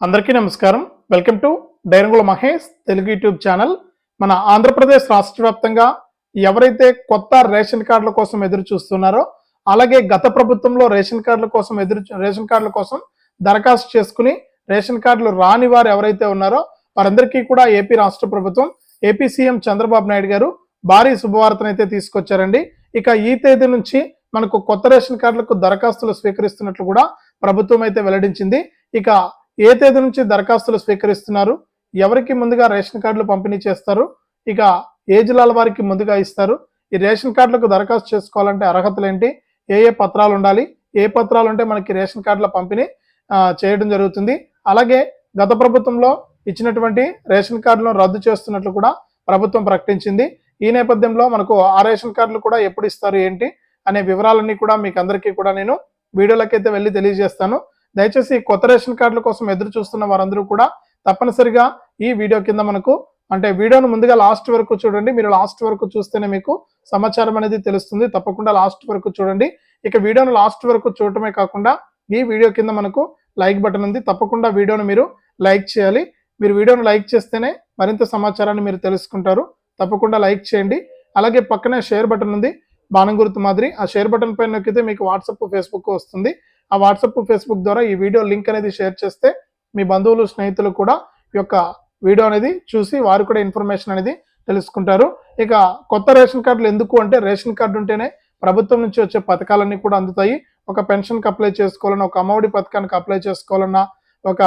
అందరికీ నమస్కారం. Welcome to డైరంగుల మహేష్ తెలుగు యూట్యూబ్ ఛానల్. మన ఆంధ్రప్రదేశ్ రాష్ట్ర వ్యాప్తంగా ఎవరైతే కొత్త రేషన్ కార్డుల కోసం ఎదురు చూస్తున్నారో అలాగే గత ప్రభుత్వంలో రేషన్ కార్డుల కోసం ఎదురు రేషన్ కార్డుల కోసం దరఖాస్తు చేసుకుని రేషన్ కార్డులు రాని వారు ఎవరైతే ఉన్నారో వారందరికీ కూడా ఏపీ రాష్ట్ర ప్రభుత్వం ఏపీ సీఎం చంద్రబాబు నాయుడు గారు భారీ శుభవార్తనైతే తీసుకొచ్చారండి. ఇక ఈ తేదీ నుంచి మనకు కొత్త రేషన్ కార్డులకు దరఖాస్తులు స్వీకరిస్తున్నట్లు కూడా ప్రభుత్వం అయితే వెల్లడించింది. ఇక ఏ తేదీ నుంచి దరఖాస్తులు స్వీకరిస్తున్నారు? ఎవరికి ముందుగా రేషన్ కార్డులు పంపిణీ చేస్తారు? ఇక ఏ జిల్లాల వారికి ముందుగా ఇస్తారు? ఈ రేషన్ కార్డులకు దరఖాస్తు చేసుకోవాలంటే అర్హతలు ఏంటి ఏ ఏ పత్రాలు ఉండాలి? ఏ పత్రాలు ఉంటే మనకి రేషన్ కార్డుల పంపిణీ చేయడం జరుగుతుంది. అలాగే గత ప్రభుత్వంలో ఇచ్చినటువంటి రేషన్ కార్డులను రద్దు చేస్తున్నట్లు కూడా ప్రభుత్వం ప్రకటించింది. ఈ నేపథ్యంలో మనకు ఆ రేషన్ కార్డులు కూడా ఎప్పుడు ఇస్తారు ఏంటి? అనే వివరాలన్నీ కూడా మీకు అందరికీ కూడా నేను వీడియోలకైతే వెళ్ళి తెలియజేస్తాను. దయచేసి కొత్త రేషన్ కార్డుల కోసం ఎదురు చూస్తున్న వారందరూ కూడా తప్పనిసరిగా ఈ వీడియో కింద మనకు అంటే వీడియోను ముందుగా లాస్ట్ వరకు చూడండి. మీరు లాస్ట్ వరకు చూస్తేనే మీకు సమాచారం అనేది తెలుస్తుంది. తప్పకుండా లాస్ట్ వరకు చూడండి. ఇక వీడియోను లాస్ట్ వరకు చూడటమే కాకుండా ఈ వీడియో కింద మనకు లైక్ బటన్ ఉంది. తప్పకుండా వీడియోను మీరు లైక్ చేయాలి. మీరు వీడియోను లైక్ చేస్తేనే మరింత సమాచారాన్ని మీరు తెలుసుకుంటారు. తప్పకుండా లైక్ చేయండి. అలాగే పక్కనే షేర్ బటన్ ఉంది. బాణం గుర్తు మాదిరి. ఆ షేర్ బటన్ పైన నొక్కితే మీకు వాట్సాప్ ఫేస్బుక్ వస్తుంది. ఆ వాట్సాప్ ఫేస్బుక్ ద్వారా ఈ వీడియో లింక్ అనేది షేర్ చేస్తే మీ బంధువులు స్నేహితులు కూడా ఈ యొక్క వీడియో అనేది చూసి వారు కూడా ఇన్ఫర్మేషన్ అనేది తెలుసుకుంటారు. ఇక కొత్త రేషన్ కార్డులు ఎందుకు అంటే రేషన్ కార్డు ఉంటేనే ప్రభుత్వం నుంచి వచ్చే పథకాలన్నీ కూడా అందుతాయి. ఒక పెన్షన్కి అప్లై చేసుకోవాలన్నా ఒక అమ్మఒడి పథకానికి అప్లై చేసుకోవాలన్నా ఒక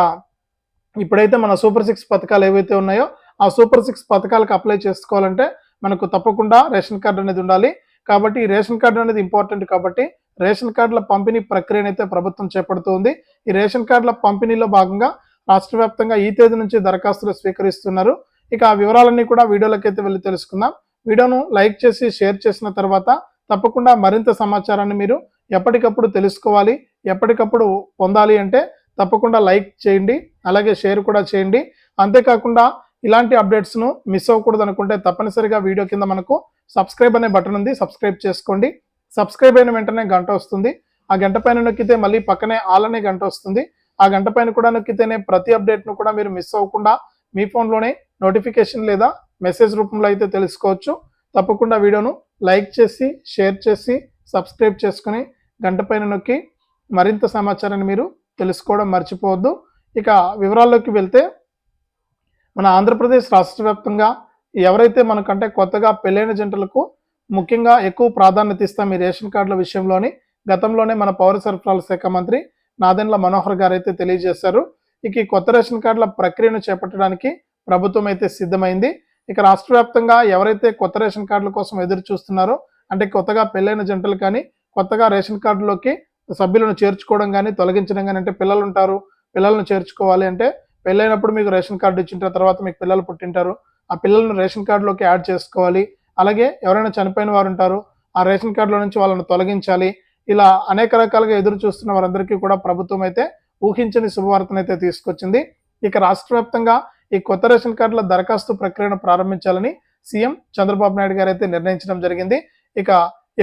ఇప్పుడైతే మన సూపర్ సిక్స్ పథకాలు ఏవైతే ఉన్నాయో ఆ సూపర్ సిక్స్ పథకాలకు అప్లై చేసుకోవాలంటే మనకు తప్పకుండా రేషన్ కార్డు అనేది ఉండాలి. కాబట్టి ఈ రేషన్ కార్డు అనేది ఇంపార్టెంట్ కాబట్టి రేషన్ కార్డుల పంపిణీ ప్రక్రియను అయితే ప్రభుత్వం చేపడుతుంది. ఈ రేషన్ కార్డుల పంపిణీలో భాగంగా రాష్ట్ర వ్యాప్తంగా ఈ తేదీ నుంచి దరఖాస్తులు స్వీకరిస్తున్నారు. ఇక ఆ వివరాలన్నీ కూడా వీడియోలకైతే వెళ్ళి తెలుసుకుందాం. వీడియోను లైక్ చేసి షేర్ చేసిన తర్వాత తప్పకుండా మరింత సమాచారాన్ని మీరు ఎప్పటికప్పుడు తెలుసుకోవాలి. ఎప్పటికప్పుడు పొందాలి అంటే తప్పకుండా లైక్ చేయండి అలాగే షేర్ కూడా చేయండి. అంతేకాకుండా ఇలాంటి అప్డేట్స్ను మిస్ అవ్వకూడదు అనుకుంటే తప్పనిసరిగా వీడియో కింద మనకు సబ్స్క్రైబ్ అనే బటన్ ఉంది. సబ్స్క్రైబ్ చేసుకోండి. సబ్స్క్రైబ్ అయిన వెంటనే గంట వస్తుంది. ఆ గంట పైన నొక్కితే మళ్ళీ పక్కనే ఆల్ అనే గంట వస్తుంది. ఆ గంట పైన కూడా నొక్కితేనే ప్రతి అప్డేట్ను కూడా మీరు మిస్ అవ్వకుండా మీ ఫోన్లోనే నోటిఫికేషన్ లేదా మెసేజ్ రూపంలో అయితే తెలుసుకోవచ్చు. తప్పకుండా వీడియోను లైక్ చేసి షేర్ చేసి సబ్స్క్రైబ్ చేసుకుని గంట పైన నొక్కి మరింత సమాచారాన్ని మీరు తెలుసుకోవడం మర్చిపోవద్దు. ఇక వివరాల్లోకి వెళ్తే మన ఆంధ్రప్రదేశ్ రాష్ట్ర వ్యాప్తంగా ఎవరైతే మనకంటే కొత్తగా పెళ్ళైన జంటలకు ముఖ్యంగా ఎక్కువ ప్రాధాన్యత ఇస్తాం ఈ రేషన్ కార్డుల విషయంలోని. గతంలోనే మన పౌర సరఫరాల శాఖ మంత్రి నాదెండ్ల మనోహర్ గారు అయితే తెలియజేశారు. ఇక ఈ కొత్త రేషన్ కార్డుల ప్రక్రియను చేపట్టడానికి ప్రభుత్వం అయితే సిద్ధమైంది. ఇక రాష్ట్ర వ్యాప్తంగా ఎవరైతే కొత్త రేషన్ కార్డుల కోసం ఎదురు చూస్తున్నారో అంటే కొత్తగా పెళ్ళైన జంటలు కానీ కొత్తగా రేషన్ కార్డులోకి సభ్యులను చేర్చుకోవడం కానీ తొలగించడం కానీ అంటే పిల్లలు ఉంటారు పిల్లలను చేర్చుకోవాలి అంటే పెళ్ళైనప్పుడు మీకు రేషన్ కార్డు ఇచ్చిన తర్వాత మీకు పిల్లలు పుట్టింటారు. ఆ పిల్లలను రేషన్ కార్డులోకి యాడ్ చేసుకోవాలి. అలాగే ఎవరైనా చనిపోయిన వారు ఉంటారు ఆ రేషన్ కార్డులో నుంచి వాళ్ళని తొలగించాలి. ఇలా అనేక రకాలుగా ఎదురు చూస్తున్న వారందరికీ కూడా ప్రభుత్వం అయితే ఊహించని శుభవార్తను అయితే తీసుకొచ్చింది. ఇక రాష్ట్ర వ్యాప్తంగా ఈ కొత్త రేషన్ కార్డుల దరఖాస్తు ప్రక్రియను ప్రారంభించాలని సీఎం చంద్రబాబు నాయుడు గారు అయితే నిర్ణయించడం జరిగింది. ఇక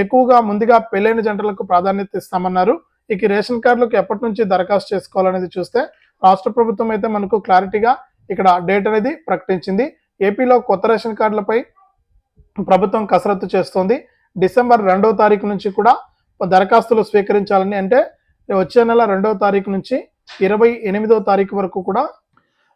ఎక్కువగా ముందుగా పెళ్ళైన జంటలకు ప్రాధాన్యత ఇస్తామన్నారు. ఇక రేషన్ కార్డులకు ఎప్పటి నుంచి దరఖాస్తు చేసుకోవాలనేది చూస్తే రాష్ట్ర ప్రభుత్వం అయితే మనకు క్లారిటీగా ఇక్కడ డేట్ అనేది ప్రకటించింది. ఏపీలో కొత్త రేషన్ కార్డులపై ప్రభుత్వం కసరత్తు చేస్తోంది. డిసెంబర్ రెండవ తారీఖు నుంచి కూడా దరఖాస్తులు స్వీకరించాలని అంటే వచ్చే నెల రెండవ తారీఖు నుంచి ఇరవై ఎనిమిదవ తారీఖు వరకు కూడా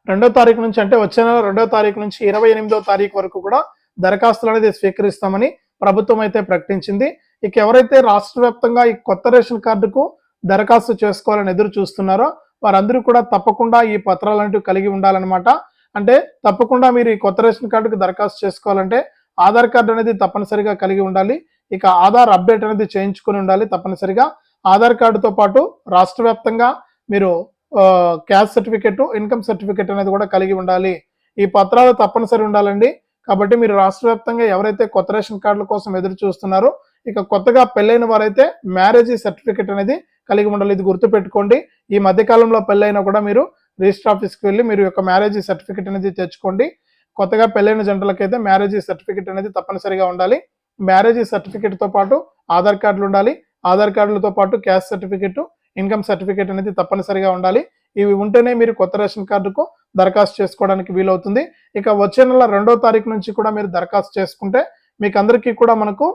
రెండో తారీఖు నుంచి అంటే వచ్చే నెల రెండో తారీఖు నుంచి ఇరవై ఎనిమిదో తారీఖు వరకు కూడా దరఖాస్తులు అనేది స్వీకరిస్తామని ప్రభుత్వం అయితే ప్రకటించింది. ఇక ఎవరైతే రాష్ట్ర వ్యాప్తంగా ఈ కొత్త రేషన్ కార్డుకు దరఖాస్తు చేసుకోవాలని ఎదురు చూస్తున్నారో వారందరూ కూడా తప్పకుండా ఈ పత్రాలంటూ కలిగి ఉండాలన్నమాట. అంటే తప్పకుండా మీరు ఈ కొత్త రేషన్ కార్డుకు దరఖాస్తు చేసుకోవాలంటే ఆధార్ కార్డు అనేది తప్పనిసరిగా కలిగి ఉండాలి. ఇక ఆధార్ అప్డేట్ అనేది చేయించుకొని ఉండాలి తప్పనిసరిగా. ఆధార్ కార్డుతో పాటు రాష్ట్ర వ్యాప్తంగా మీరు క్యాస్ట్ సర్టిఫికెట్ ఇన్కమ్ సర్టిఫికెట్ అనేది కూడా కలిగి ఉండాలి. ఈ పత్రాలు తప్పనిసరి ఉండాలండి. కాబట్టి మీరు రాష్ట్ర వ్యాప్తంగా ఎవరైతే కొత్త రేషన్ కార్డుల కోసం ఎదురు చూస్తున్నారో ఇక కొత్తగా పెళ్ళైన వారైతే మ్యారేజ్ సర్టిఫికెట్ అనేది కలిగి ఉండాలి. ఇది గుర్తుపెట్టుకోండి. ఈ మధ్య కాలంలో పెళ్ళైనా కూడా మీరు రిజిస్టర్ ఆఫీస్కి వెళ్ళి మీరు యొక్క మ్యారేజ్ సర్టిఫికెట్ అనేది తెచ్చుకోండి. కొత్తగా పెళ్ళైన జంటలకైతే మ్యారేజ్ సర్టిఫికెట్ అనేది తప్పనిసరిగా ఉండాలి. మ్యారేజ్ సర్టిఫికెట్తో పాటు ఆధార్ కార్డులు ఉండాలి. ఆధార్ కార్డులతో పాటు క్యాస్ట్ సర్టిఫికెట్ ఇన్కమ్ సర్టిఫికేట్ అనేది తప్పనిసరిగా ఉండాలి. ఇవి ఉంటేనే మీరు కొత్త రేషన్ కార్డుకు దరఖాస్తు చేసుకోవడానికి వీలవుతుంది. ఇక వచ్చే నెల రెండో తారీఖు నుంచి కూడా మీరు దరఖాస్తు చేసుకుంటే మీకు అందరికీ కూడా మనకు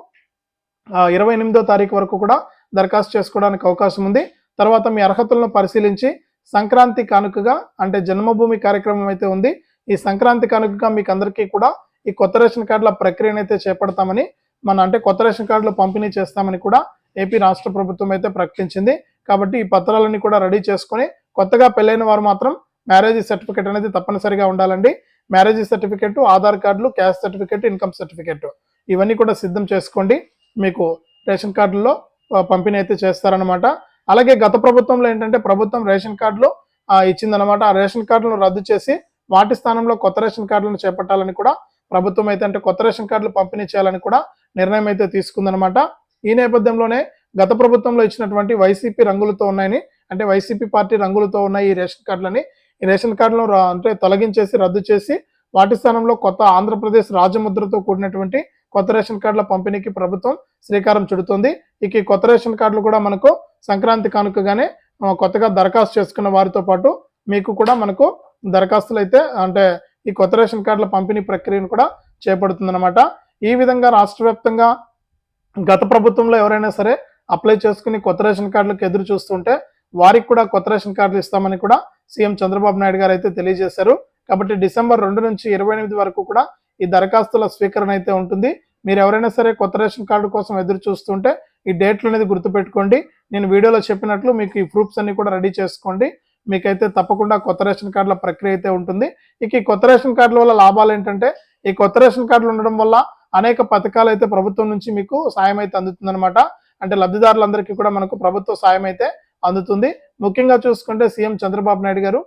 ఇరవై ఎనిమిదో తారీఖు వరకు కూడా దరఖాస్తు చేసుకోవడానికి అవకాశం ఉంది. తర్వాత మీ అర్హతలను పరిశీలించి సంక్రాంతి కానుకగా అంటే జన్మభూమి కార్యక్రమం అయితే ఉంది. ఈ సంక్రాంతి కనుకగా మీకు అందరికీ కూడా ఈ కొత్త రేషన్ కార్డుల ప్రక్రియను అయితే చేపడతామని మన అంటే కొత్త రేషన్ కార్డులు పంపిణీ చేస్తామని కూడా ఏపీ రాష్ట్ర ప్రభుత్వం అయితే ప్రకటించింది. కాబట్టి ఈ పత్రాలన్నీ కూడా రెడీ చేసుకొని కొత్తగా పెళ్ళైన వారు మాత్రం మ్యారేజ్ సర్టిఫికేట్ అనేది తప్పనిసరిగా ఉండాలండి. మ్యారేజ్ సర్టిఫికేట్ ఆధార్ కార్డులు క్యాస్ట్ సర్టిఫికేట్ ఇన్కమ్ సర్టిఫికేట్ ఇవన్నీ కూడా సిద్ధం చేసుకోండి. మీకు రేషన్ కార్డుల్లో పంపిణీ అయితే చేస్తారనమాట అలాగే గత ప్రభుత్వంలో ఏంటంటే ప్రభుత్వం రేషన్ కార్డులు ఇచ్చిందనమాట ఆ రేషన్ కార్డులను రద్దు చేసి వాటి స్థానంలో కొత్త రేషన్ కార్డులను చేపట్టాలని కూడా ప్రభుత్వం అయితే అంటే కొత్త రేషన్ కార్డులు పంపిణీ చేయాలని కూడా నిర్ణయం అయితే తీసుకుందనమాట ఈ నేపథ్యంలోనే గత ప్రభుత్వంలో ఇచ్చినటువంటి వైసీపీ రంగులతో ఉన్నాయని అంటే వైసీపీ పార్టీ రంగులతో ఉన్నాయి ఈ రేషన్ కార్డులని. ఈ రేషన్ కార్డులను అంటే తొలగించేసి రద్దు చేసి వాటి స్థానంలో కొత్త ఆంధ్రప్రదేశ్ రాజముద్రతో కూడినటువంటి కొత్త రేషన్ కార్డుల పంపిణీకి ప్రభుత్వం శ్రీకారం చుడుతుంది. ఇక ఈ కొత్త రేషన్ కార్డులు కూడా మనకు సంక్రాంతి కానుకగానే కొత్తగా దరఖాస్తు చేసుకున్న వారితో పాటు మీకు కూడా మనకు దరఖాస్తులు అయితే అంటే ఈ కొత్త రేషన్ కార్డుల పంపిణీ ప్రక్రియను కూడా చేపడుతుందన్నమాట. ఈ విధంగా రాష్ట్ర వ్యాప్తంగా గత ప్రభుత్వంలో ఎవరైనా సరే అప్లై చేసుకుని కొత్త రేషన్ కార్డులకు ఎదురు చూస్తుంటే వారికి కూడా కొత్త రేషన్ కార్డులు ఇస్తామని కూడా సీఎం చంద్రబాబు నాయుడు గారు అయితే తెలియజేశారు. కాబట్టి డిసెంబర్ రెండు నుంచి ఇరవై ఎనిమిది వరకు కూడా ఈ దరఖాస్తుల స్వీకరణ అయితే ఉంటుంది. మీరు ఎవరైనా సరే కొత్త రేషన్ కార్డు కోసం ఎదురు చూస్తుంటే ఈ డేట్లు అనేది గుర్తుపెట్టుకోండి. నేను వీడియోలో చెప్పినట్లు మీకు ఈ ప్రూఫ్స్ అన్ని కూడా రెడీ చేసుకోండి. మీకైతే తప్పకుండా కొత్త రేషన్ కార్డుల ప్రక్రియ అయితే ఉంటుంది. ఇక ఈ కొత్త రేషన్ కార్డుల వల్ల లాభాలు ఏంటంటే ఈ కొత్త రేషన్ కార్డులు ఉండడం వల్ల అనేక పథకాలు అయితే ప్రభుత్వం నుంచి మీకు సాయం అయితే అందుతుందన్నమాట. అంటే లబ్ధిదారులందరికీ కూడా మనకు ప్రభుత్వ సాయం అయితే అందుతుంది. ముఖ్యంగా చూసుకుంటే సీఎం చంద్రబాబు నాయుడు గారు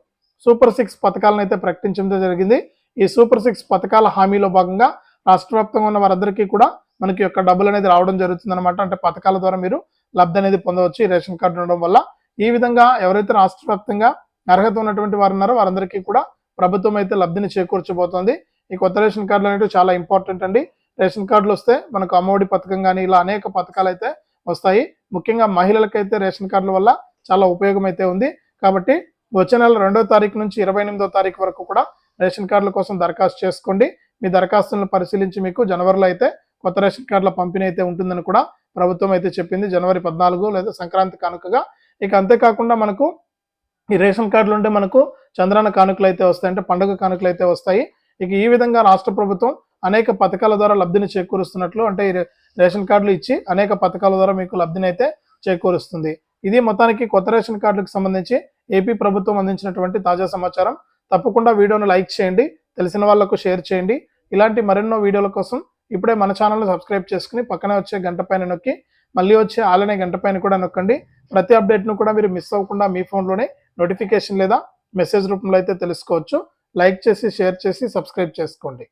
సూపర్ సిక్స్ పథకాలను అయితే ప్రకటించడం జరిగింది. ఈ సూపర్ సిక్స్ పథకాల హామీలో భాగంగా రాష్ట్ర వ్యాప్తంగా ఉన్న వారందరికీ కూడా మనకి యొక్క డబ్బులు అనేది రావడం జరుగుతుంది అనమాట అంటే పథకాల ద్వారా మీరు లబ్ధి అనేది పొందవచ్చు ఈ రేషన్ కార్డు ఉండడం వల్ల. ఈ విధంగా ఎవరైతే రాష్ట్ర వ్యాప్తంగా అర్హత ఉన్నటువంటి వారు ఉన్నారో వారందరికీ కూడా ప్రభుత్వం అయితే లబ్ధిని చేకూర్చబోతోంది. ఈ కొత్త రేషన్ కార్డులు అనేవి చాలా ఇంపార్టెంట్ అండి. రేషన్ కార్డులు వస్తే మనకు అమ్మఒడి పథకం కానీ ఇలా అనేక పథకాలు అయితే వస్తాయి. ముఖ్యంగా మహిళలకైతే రేషన్ కార్డుల వల్ల చాలా ఉపయోగం అయితే ఉంది. కాబట్టి వచ్చే నెల రెండో తారీఖు నుంచి ఇరవై ఎనిమిదో తారీఖు వరకు కూడా రేషన్ కార్డుల కోసం దరఖాస్తు చేసుకోండి. మీ దరఖాస్తులను పరిశీలించి మీకు జనవరిలో అయితే కొత్త రేషన్ కార్డుల పంపిణీ అయితే ఉంటుందని కూడా ప్రభుత్వం అయితే చెప్పింది. జనవరి పద్నాలుగు లేదా సంక్రాంతి కానుకగా ఇక అంతేకాకుండా మనకు ఈ రేషన్ కార్డులు ఉంటే మనకు చంద్రాన కానుకలు అయితే వస్తాయి అంటే పండుగ కానుకలు అయితే వస్తాయి. ఇక ఈ విధంగా రాష్ట్ర ప్రభుత్వం అనేక పథకాల ద్వారా లబ్ధిని చేకూరుస్తున్నట్లు అంటే ఈ రేషన్ కార్డులు ఇచ్చి అనేక పథకాల ద్వారా మీకు లబ్ధిని అయితే చేకూరుస్తుంది. ఇది మొత్తానికి కొత్త రేషన్ కార్డులకు సంబంధించి ఏపీ ప్రభుత్వం అందించినటువంటి తాజా సమాచారం. తప్పకుండా వీడియోను లైక్ చేయండి తెలిసిన వాళ్ళకు షేర్ చేయండి. ఇలాంటి మరెన్నో వీడియోల కోసం ఇప్పుడే మన ఛానల్ను సబ్స్క్రైబ్ చేసుకుని పక్కనే వచ్చే గంట పైన నొక్కి మళ్ళీ వచ్చే ఆలనే గంట పైన కూడా నొక్కండి. ప్రతి అప్డేట్ను కూడా మీరు మిస్ అవ్వకుండా మీ ఫోన్లోనే నోటిఫికేషన్ లేదా మెసేజ్ రూపంలో అయితే తెలుసుకోవచ్చు. లైక్ చేసి షేర్ చేసి సబ్స్క్రైబ్ చేసుకోండి.